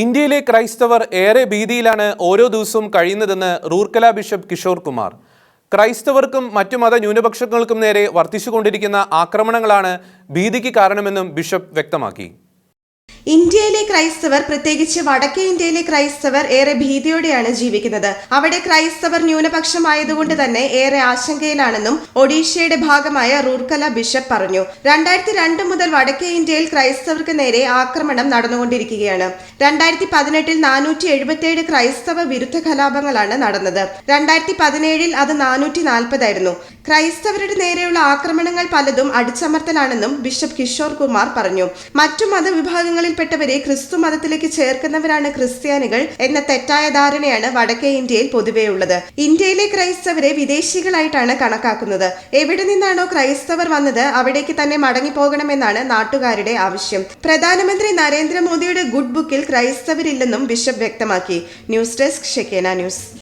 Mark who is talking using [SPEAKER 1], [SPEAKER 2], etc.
[SPEAKER 1] ഇന്ത്യയിലെ ക്രൈസ്തവർ ഏറെ ഭീതിയിലാണ് ഓരോ ദിവസവും കഴിയുന്നതെന്ന് റൂർക്കല ബിഷപ്പ് കിഷോർ കുമാർ. ക്രൈസ്തവർക്കും മറ്റു മത ന്യൂനപക്ഷങ്ങൾക്കും നേരെ വർദ്ധിച്ചുകൊണ്ടിരിക്കുന്ന ആക്രമണങ്ങളാണ് ഭീതിക്ക് കാരണമെന്നും ബിഷപ്പ് വ്യക്തമാക്കി.
[SPEAKER 2] ഇന്ത്യയിലെ ക്രൈസ്തവർ പ്രത്യേകിച്ച് വടക്കേ ഇന്ത്യയിലെ ക്രൈസ്തവർ ഏറെ ഭീതിയോടെയാണ് ജീവിക്കുന്നത്. അവിടെ ക്രൈസ്തവർ ന്യൂനപക്ഷമായതുകൊണ്ട് തന്നെ ഏറെ ആശങ്കയിലാണെന്നും ഒഡീഷയുടെ ഭാഗമായ റൂർക്കല ബിഷപ്പ് പറഞ്ഞു. രണ്ടായിരത്തി രണ്ട് മുതൽ വടക്കേ ഇന്ത്യയിൽ ക്രൈസ്തവർക്ക് നേരെ ആക്രമണം നടന്നുകൊണ്ടിരിക്കുകയാണ്. രണ്ടായിരത്തി പതിനെട്ടിൽ നാനൂറ്റി എഴുപത്തിയേഴ് ക്രൈസ്തവ വിരുദ്ധ കലാപങ്ങളാണ് നടന്നത്. രണ്ടായിരത്തി പതിനേഴിൽ അത് നാനൂറ്റി നാൽപ്പതായിരുന്നു ക്രൈസ്തവരുടെ നേരെയുള്ള ആക്രമണങ്ങൾ പലതും അടിച്ചമർത്തലാണെന്നും ബിഷപ്പ് കിഷോർ കുമാർ പറഞ്ഞു. മറ്റു മതവിഭാഗങ്ങളിൽപ്പെട്ടവരെ ക്രിസ്തു മതത്തിലേക്ക് ചേർക്കുന്നവരാണ് ക്രിസ്ത്യാനികൾ എന്ന തെറ്റായ ധാരണയാണ് വടക്കേ ഇന്ത്യയിൽ പൊതുവെയുള്ളത് ഇന്ത്യയിലെ ക്രൈസ്തവരെ വിദേശികളായിട്ടാണ് കണക്കാക്കുന്നത്. എവിടെ നിന്നാണോ ക്രൈസ്തവർ വന്നത് അവിടേക്ക് തന്നെ മടങ്ങിപ്പോകണമെന്നാണ് നാട്ടുകാരുടെ ആവശ്യം. പ്രധാനമന്ത്രി നരേന്ദ്രമോദിയുടെ ഗുഡ് ബുക്കിൽ ക്രൈസ്തവരില്ലെന്നും ബിഷപ്പ് വ്യക്തമാക്കി. News desk Shekinah news.